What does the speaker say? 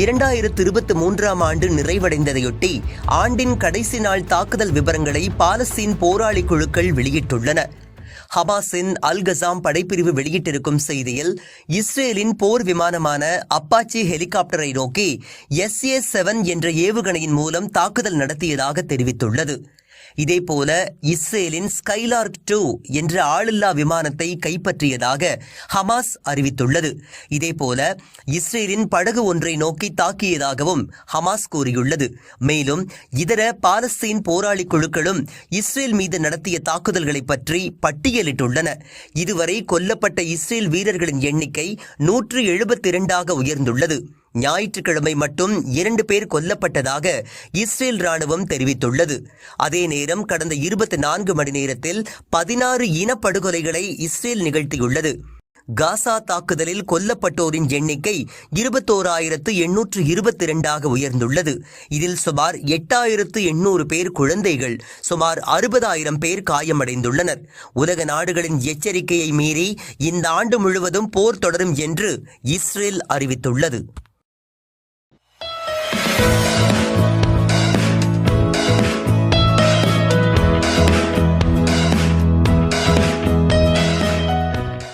இரண்டாயிரத்து இருபத்தி மூன்றாம் ஆண்டு நிறைவடைந்ததையொட்டி ஆண்டின் கடைசி நாள் தாக்குதல் விவரங்களை பாலஸ்தீன் போராளி குழுக்கள் வெளியிட்டுள்ளன. ஹமாஸின் அல் கசாம் படைப்பிரிவு வெளியிட்டிருக்கும் செய்தியில் இஸ்ரேலின் போர் விமானமான அப்பாச்சி ஹெலிகாப்டரை நோக்கி எஸ்ஏ செவன் என்ற ஏவுகணையின் மூலம் தாக்குதல் நடத்தியதாக தெரிவித்துள்ளது. இதே போல இஸ்ரேலின் ஸ்கைலார்க் டூ என்ற ஆளில்லா விமானத்தை கைப்பற்றியதாக ஹமாஸ் அறிவித்துள்ளது. இதேபோல இஸ்ரேலின் படகு ஒன்றை நோக்கி தாக்கியதாகவும் ஹமாஸ் கூறியுள்ளது. மேலும் இதர பாலஸ்தீன் போராளி குழுக்களும் இஸ்ரேல் மீது நடத்திய தாக்குதல்களை பற்றி பட்டியலிட்டுள்ளன. இதுவரை கொல்லப்பட்ட இஸ்ரேல் வீரர்களின் எண்ணிக்கை நூற்று எழுபத்தி இரண்டாக உயர்ந்துள்ளது. ஞாயிற்றுக்கிழமை மட்டும் இரண்டு பேர் கொல்லப்பட்டதாக இஸ்ரேல் ராணுவம் தெரிவித்துள்ளது. அதே நேரம் கடந்த இருபத்தி நான்கு மணி நேரத்தில் பதினாறு இனப்படுகொலைகளை இஸ்ரேல் நிகழ்த்தியுள்ளது. காசா தாக்குதலில் கொல்லப்பட்டோரின் எண்ணிக்கை இருபத்தோராயிரத்து எண்ணூற்று இருபத்தி இரண்டாக உயர்ந்துள்ளது. இதில் சுமார் எட்டாயிரத்து எண்ணூறு பேர் குழந்தைகள் சுமார் அறுபதாயிரம் பேர் காயமடைந்துள்ளனர். உலக நாடுகளின் எச்சரிக்கையை மீறி இந்த ஆண்டு முழுவதும் போர் தொடரும் என்று இஸ்ரேல் அறிவித்துள்ளது.